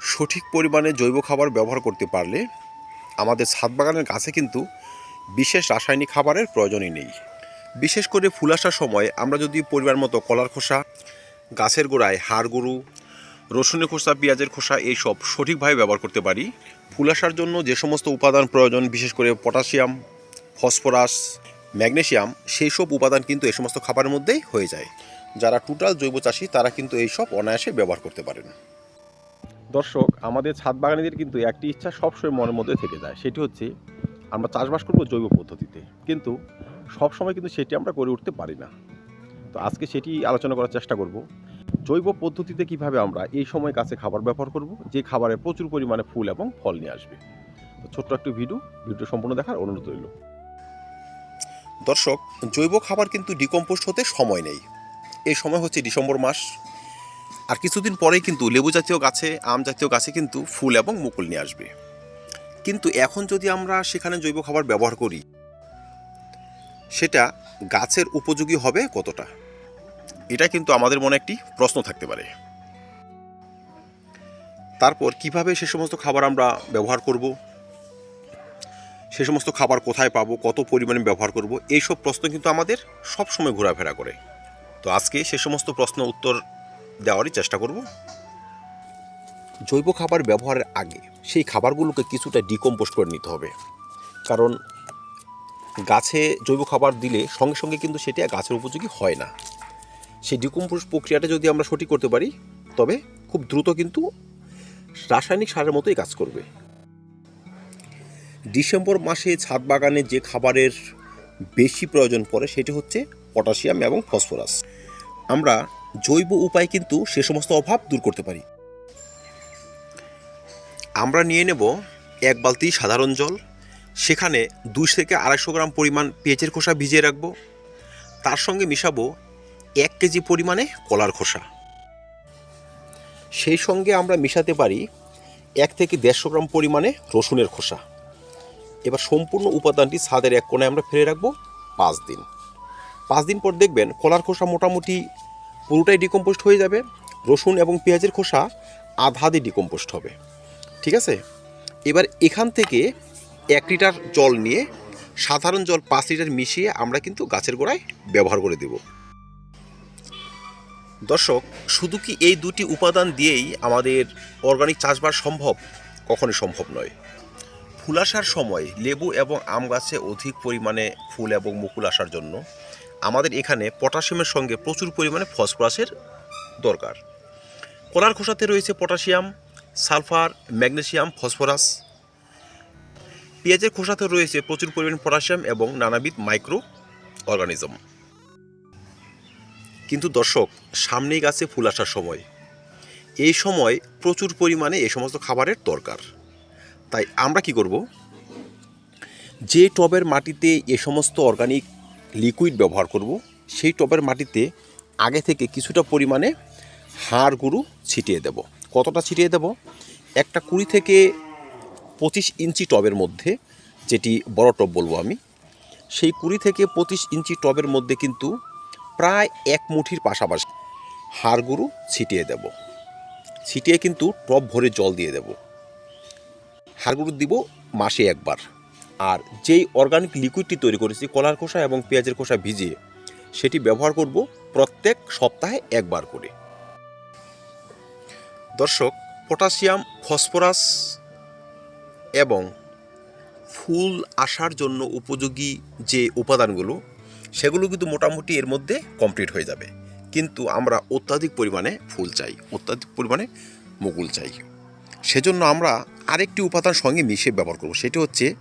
সঠিক পরিমাণে জৈব খাবার ব্যবহার করতে পারলে আমাদের ছাদ বাগানের গাছে কিন্তু বিশেষ রাসায়নিক খাবারের প্রয়োজনই নেই। বিশেষ করে ফুল আসার সময় আমরা যদি পরিমাণ মতো কলার খোসা, গাছের গোড়ায় হাড় গরু, রসুনের খোসা, পেঁয়াজের খোসা এইসব সঠিকভাবে ব্যবহার করতে পারি। ফুল আসার জন্য যে সমস্ত উপাদান প্রয়োজন, বিশেষ করে পটাশিয়াম, ফসফরাস ম্যাগনেশিয়াম সেই সব উপাদান কিন্তু এই সমস্ত খাবারের মধ্যেই হয়ে যায়। যারা টোটাল জৈব চাষি তারা কিন্তু এইসব অনায়াসে ব্যবহার করতে পারেন। দর্শক, আমাদের ছাদ বাগানীদের কিন্তু একটি ইচ্ছা সবসময় মনের মধ্যে থেকে যায়, সেটি হচ্ছে আমরা চাষবাস করব জৈব পদ্ধতিতে। কিন্তু সবসময় কিন্তু সেটি আমরা করে উঠতে পারি না। তো আজকে সেটি আলোচনা করার চেষ্টা করব। জৈব পদ্ধতিতে কীভাবে আমরা এই সময় কাছে খাবার ব্যবহার করব, যে খাবারে প্রচুর পরিমাণে ফুল এবং ফল নিয়ে আসবে। ছোট্ট একটু ভিডিও ভিডিও সম্পূর্ণ দেখার অনুরোধ রইল। দর্শক, জৈব খাবার কিন্তু ডিকম্পোস্ট হতে সময় নেই। এই সময় হচ্ছে ডিসেম্বর মাস। আর কিছুদিন পরেই কিন্তু লেবু জাতীয় গাছে, আম জাতীয় গাছে কিন্তু ফুল এবং মুকুল নিয়ে আসবে। কিন্তু এখন যদি আমরা সেখানে জৈব খাবার ব্যবহার করি, সেটা গাছের উপযোগী হবে কতটা? এটা কিন্তু আমাদের মনে একটি প্রশ্ন থাকতে পারে। তারপর কীভাবে সে সমস্ত খাবার আমরা ব্যবহার করব? সে সমস্ত খাবার কোথায় পাবো? কত পরিমাণে ব্যবহার করব? এইসব প্রশ্ন কিন্তু আমাদের সব সময় ঘোরাফেরা করে। তো আজকে সে সমস্ত প্রশ্ন উত্তর দেওয়ারই চেষ্টা করব। জৈব খাবার ব্যবহারের আগে সেই খাবারগুলোকে কিছুটা ডিকম্পোস্ট করে নিতে হবে। কারণ গাছে জৈব খাবার দিলে সঙ্গে সঙ্গে কিন্তু সেটা গাছের উপযোগী হয় না। সেই ডিকম্পোস্ট প্রক্রিয়াটা যদি আমরা সঠিক করতে পারি, তবে খুব দ্রুত কিন্তু রাসায়নিক সারের মতোই কাজ করবে। ডিসেম্বর মাসে ছাদ বাগানে যে খাবারের বেশি প্রয়োজন পড়ে সেটি হচ্ছে পটাশিয়াম এবং ফসফরাস। আমরা জৈব উপায় কিন্তু সে সমস্ত অভাব দূর করতে পারি। আমরা নিয়ে নেব এক বালতি সাধারণ জল। সেখানে দুই থেকে আড়াইশো গ্রাম পরিমাণ পেঁয়াজের খোসা ভিজিয়ে রাখব। তার সঙ্গে মিশাবো এক কেজি পরিমাণে কলার খোসা। সেই সঙ্গে আমরা মিশাতে পারি এক থেকে দেড়শো গ্রাম পরিমাণে রসুনের খোসা। এবার সম্পূর্ণ উপাদানটি ছাদের এক কোণে আমরা ফেলে রাখব পাঁচ দিন। পাঁচ দিন পর দেখবেন কলার খোসা মোটামুটি পুরোটাই ডিকম্পোস্ট হয়ে যাবে। রসুন এবং পেঁয়াজের খোসা আধা আধি ডিকম্পোস্ট হবে। ঠিক আছে? এবার এখান থেকে এক লিটার জল নিয়ে সাধারণ জল পাঁচ লিটার মিশিয়ে আমরা কিন্তু গাছের গোড়ায় ব্যবহার করে দেব। দর্শক, শুধু কি এই দুটি উপাদান দিয়েই আমাদের অর্গানিক চাষবাস সম্ভব? কখনোই সম্ভব নয়। ফুল আসার সময় লেবু এবং আম গাছে অধিক পরিমাণে ফুল এবং মুকুল আসার জন্য আমাদের এখানে পটাশিয়ামের সঙ্গে প্রচুর পরিমাণে ফসফরাসের দরকার। কলার খোসাতে রয়েছে পটাশিয়াম, সালফার ম্যাগনেশিয়াম ফসফরাস। পেঁয়াজের খোসাতে রয়েছে প্রচুর পরিমাণে পটাশিয়াম এবং নানাবিধ মাইক্রো অর্গানিজম কিন্তু দর্শক, সামনেই গাছে ফুল আসার সময়। এই সময় প্রচুর পরিমাণে এই সমস্ত খাবারের দরকার। তাই আমরা কি করব? যে টবের মাটিতে এ সমস্ত অর্গানিক লিকুইড ব্যবহার করব। সেই টবের মাটিতে আগে থেকে কিছুটা পরিমাণে হাড় গুঁড়ো ছিটিয়ে দেব। কতটা ছিটিয়ে দেব? একটা কুড়ি থেকে পঁচিশ ইঞ্চি টবের মধ্যে, যেটি বড় টব বলব আমি, সেই কুড়ি থেকে পঁচিশ ইঞ্চি টবের মধ্যে কিন্তু প্রায় এক মুঠির পাশাপাশি হাড় গুঁড়ো ছিটিয়ে দেব। ছিটিয়ে কিন্তু টব ভরে জল দিয়ে দেব। হাড়গুঁড়ো দিব মাসে একবার। আর যেই অর্গানিক লিকুইডটি তৈরি করেছি, কলার খোসা এবং পেঁয়াজের খোসা ভিজিয়ে, সেটি ব্যবহার করব প্রত্যেক সপ্তাহে একবার করে। দর্শক, পটাশিয়াম, ফসফরাস এবং ফুল আসার জন্য উপযোগী যে উপাদানগুলো, সেগুলো কিন্তু মোটামুটি এর মধ্যে কমপ্লিট হয়ে যাবে। কিন্তু আমরা অত্যাধিক পরিমাণে ফুল চাই, অত্যাধিক পরিমাণে মুকুল চাই। সেজন্য আমরা আরেকটি উপাদান সঙ্গে মিশিয়ে ব্যবহার করব, সেটি হচ্ছে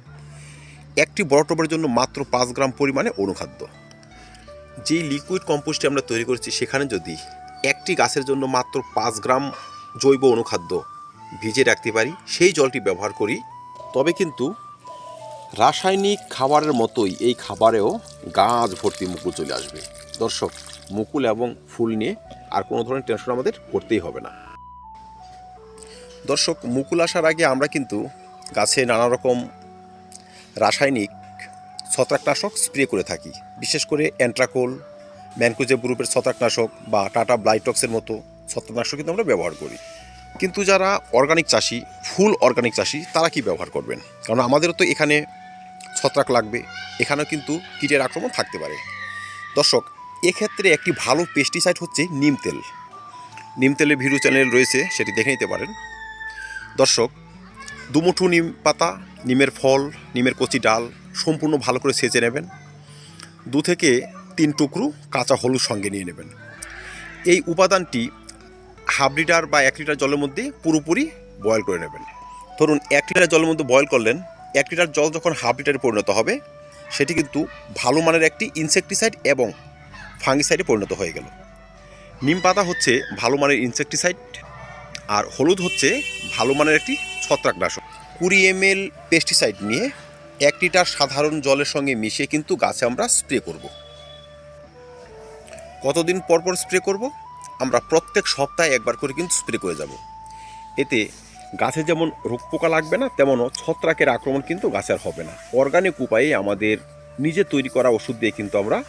একটি বড় টবের জন্য মাত্র পাঁচ গ্রাম পরিমাণে অনুখাদ্য। যেই লিকুইড কম্পোস্টটি আমরা তৈরি করেছি সেখানে যদি একটি গাছের জন্য মাত্র পাঁচ গ্রাম জৈব অনুখাদ্য ভিজে রাখতে পারি, সেই জলটি ব্যবহার করি, তবে কিন্তু রাসায়নিক খাবারের মতোই এই খাবারেও গাছ ভর্তি মুকুল চলে আসবে। দর্শক, মুকুল এবং ফুল নিয়ে আর কোনো ধরনের টেনশন আমাদের করতেই হবে না। দর্শক, মুকুল আসার আগে আমরা কিন্তু গাছে নানা রকম রাসায়নিক ছত্রাকনাশক স্প্রে করে থাকি। বিশেষ করে অ্যান্ট্রাকোল, ম্যানকোজে গ্রুপের ছত্রাকনাশক বা টাটা ব্লাইটক্সের মতো ছত্রাকনাশক কিন্তু আমরা ব্যবহার করি। কিন্তু যারা অর্গানিক চাষি, ফুল অর্গানিক চাষি, তারা কি ব্যবহার করবেন? কারণ আমাদেরও তো এখানে ছত্রাক লাগবে, এখানেও কিন্তু কীটের আক্রমণ থাকতে পারে। দর্শক, এক্ষেত্রে একটি ভালো পেস্টিসাইড হচ্ছে নিম তেল। নিম তেলের ভিডিও চ্যানেল রয়েছে, সেটি দেখে নিতে পারেন। দর্শক, দুমুঠু নিম পাতা নিমের ফল, নিমের কচি ডাল সম্পূর্ণ ভালো করে সেচে নেবেন। দু থেকে তিন টুকরো কাঁচা হলুদ সঙ্গে নিয়ে নেবেন। এই উপাদানটি হাফ লিটার বা এক লিটার জলের মধ্যে পুরোপুরি বয়েল করে নেবেন। ধরুন, এক লিটার জলের মধ্যে বয়েল করলেন, এক লিটার জল যখন হাফ লিটারে পরিণত হবে, সেটি কিন্তু ভালো মানের একটি ইনসেকটিসাইড এবং ফাঙ্গিসাইডে পরিণত হয়ে গেল। নিম পাতা হচ্ছে ভালো মানের ইনসেকটিসাইড আর হলুদ হচ্ছে ভালো মানের একটি ছত্রাকনাশক। কুড়ি এম পেস্টিসাইড নিয়ে এক লিটার সাধারণ জলের সঙ্গে মিশিয়ে কিন্তু গাছে আমরা স্প্রে করব। কতদিন পর পর স্প্রে করব? আমরা প্রত্যেক সপ্তাহে একবার করে কিন্তু স্প্রে করে যাব। এতে গাছে যেমন রোগ পোকা লাগবে না, তেমনও ছত্রাকের আক্রমণ কিন্তু গাছে আর হবে না। অর্গানিক উপায়ে আমাদের নিজে তৈরি করা ওষুধ দিয়ে কিন্তু আমরা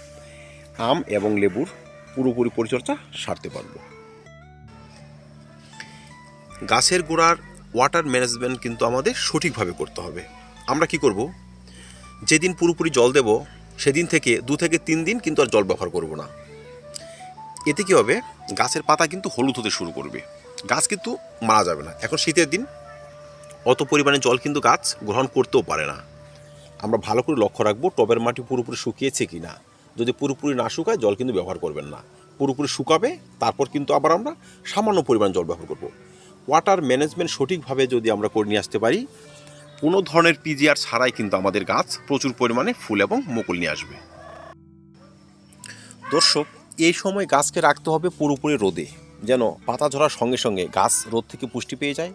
আম এবং লেবুর পুরোপুরি পরিচর্যা সারতে পারব। গাছের গোড়ার ওয়াটার ম্যানেজমেন্ট কিন্তু আমাদের সঠিকভাবে করতে হবে। আমরা কি করব? যেদিন পুরোপুরি জল দেব, সেদিন থেকে দু থেকে তিন দিন কিন্তু আর জল ব্যবহার করব না। এতে কী হবে? গাছের পাতা কিন্তু হলুদ হতে শুরু করবে। গাছ কিন্তু মারা যাবে না। এখন শীতের দিন। অত পরিমাণে জল কিন্তু গাছ গ্রহণ করতেও পারে না। আমরা ভালো করে লক্ষ্য রাখব, টবের মাটি পুরোপুরি শুকিয়েছে কি না। যদি পুরোপুরি না শুকায়, জল কিন্তু ব্যবহার করবেন না। পুরোপুরি শুকাবে, তারপর কিন্তু আবার আমরা সামান্য পরিমাণ জল ব্যবহার করব। ওয়াটার ম্যানেজমেন্ট সঠিকভাবে যদি আমরা করে নিয়ে আসতে পারি, কোনো ধরনের পিজিআর ছাড়াই কিন্তু আমাদের গাছ প্রচুর পরিমাণে ফুল এবং মুকুল নিয়ে আসবে। দর্শক, এই সময় গাছকে রাখতে হবে পুরোপুরি রোদে, যেন পাতা ঝরার সঙ্গে সঙ্গে গাছ রোদ থেকে পুষ্টি পেয়ে যায়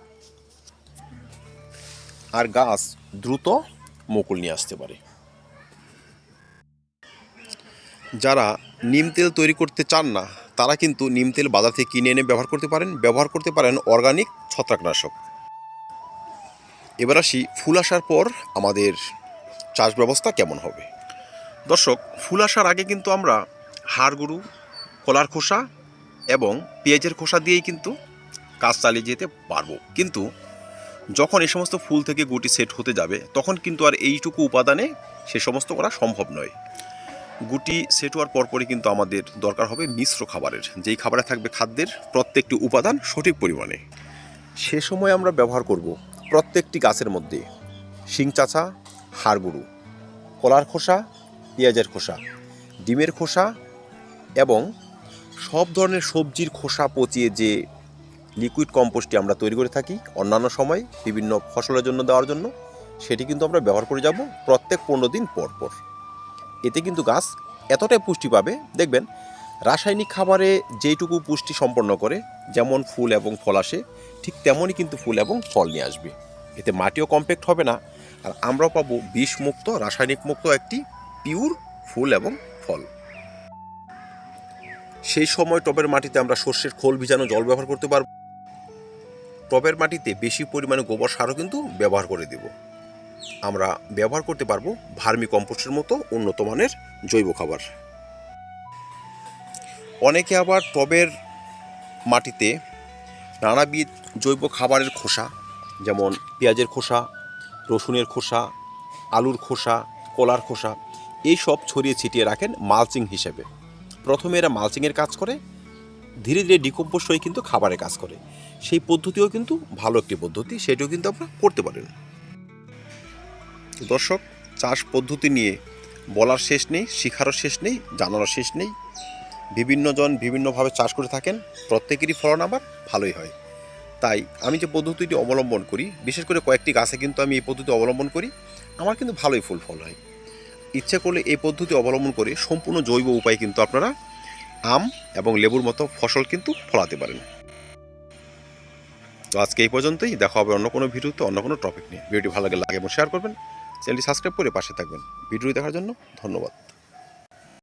আর গাছ দ্রুত মুকুল নিয়ে আসতে পারে। যারা নিম তেল তৈরি করতে চান না তারা কিন্তু নিম তেল বাজার থেকে কিনে এনে ব্যবহার করতে পারেন, ব্যবহার করতে পারেন অর্গানিক ছত্রাকনাশক। এবার আসি ফুল আসার পর আমাদের চাষ ব্যবস্থা কেমন হবে? দর্শক, ফুল আসার আগে কিন্তু আমরা হাড় গরু কলার খোসা এবং পেঁয়াজের খোসা দিয়েই কিন্তু কাজ চালিয়ে যেতে পারব। কিন্তু যখন এই সমস্ত ফুল থেকে গুটি সেট হতে যাবে, তখন কিন্তু আর এইটুকু উপাদানে সে সমস্ত করা সম্ভব নয়। গুটি সেট হওয়ার পরপরই কিন্তু আমাদের দরকার হবে মিশ্র খাবারের। যেই খাবারে থাকবে খাদ্যের প্রত্যেকটি উপাদান সঠিক পরিমাণে। সে সময় আমরা ব্যবহার করব প্রত্যেকটি গাছের মধ্যে শিং চাচা, হাড়গুড়ু, কলার খোসা, পেঁয়াজের খোসা, ডিমের খোসা এবং সব ধরনের সবজির খোসা পচিয়ে যে লিকুইড কম্পোস্টটি আমরা তৈরি করে থাকি অন্যান্য সময় বিভিন্ন ফসলের জন্য দেওয়ার জন্য, সেটি কিন্তু আমরা ব্যবহার করে যাব প্রত্যেক পনেরো দিন পর পর এতে কিন্তু গাছ এতটাই পুষ্টি পাবে। দেখবেন, রাসায়নিক খাবারে যেইটুকু পুষ্টি সম্পন্ন করে, যেমন ফুল এবং ফল আসে, ঠিক তেমনই কিন্তু ফুল এবং ফল নিয়ে আসবে। এতে মাটিও কম্প্যাক্ট হবে না। আর আমরাও পাবো বিষমুক্ত রাসায়নিক মুক্ত একটি পিওর ফুল এবং ফল। সেই সময় টবের মাটিতে আমরা সর্ষের খোল ভিজানো জল ব্যবহার করতে পারব। টবের মাটিতে বেশি পরিমাণে গোবর সারও কিন্তু ব্যবহার করে দেব। আমরা ব্যবহার করতে পারব ভার্মি কম্পোস্টের মতো উন্নত মানের জৈব খাবার। অনেকে আবার টবের মাটিতে নানাবিধ জৈব খাবারের খোসা, যেমন পেঁয়াজের খোসা, রসুনের খোসা, আলুর খোসা, কলার খোসা, এই সব ছড়িয়ে ছিটিয়ে রাখেন মালচিং হিসেবে। প্রথমে এরা মালচিংয়ের কাজ করে, ধীরে ধীরে ডিকম্পোস্ট হয়ে কিন্তু খাবারের কাজ করে। সেই পদ্ধতিও কিন্তু ভালো একটি পদ্ধতি, সেটিও কিন্তু আপনারা করতে পারেন। দর্শক, চাষ পদ্ধতি নিয়ে বলার শেষ নেই, শিখারও শেষ নেই, জানারও শেষ নেই। বিভিন্নজন বিভিন্নভাবে চাষ করে থাকেন, প্রত্যেকেরই ফলন আবার ভালোই হয়। তাই আমি যে পদ্ধতিটি অবলম্বন করি, বিশেষ করে কয়েকটি গাছে কিন্তু আমি এই পদ্ধতি অবলম্বন করি, আমার কিন্তু ভালোই ফুল ফল হয়। ইচ্ছে করলে এই পদ্ধতি অবলম্বন করে সম্পূর্ণ জৈব উপায়ে কিন্তু আপনারা আম এবং লেবুর মতো ফসল কিন্তু ফলাতে পারেন। তো আজকে এই পর্যন্তই, দেখা হবে অন্য কোনো ভিডিওতে, অন্য কোনো টপিক নিয়ে। ভিডিওটি ভালো লাগে লাগে এবং শেয়ার করবেন। চ্যানেলটি সাবস্ক্রাইব করে পাশে থাকবেন। ভিডিও দেখার জন্য ধন্যবাদ।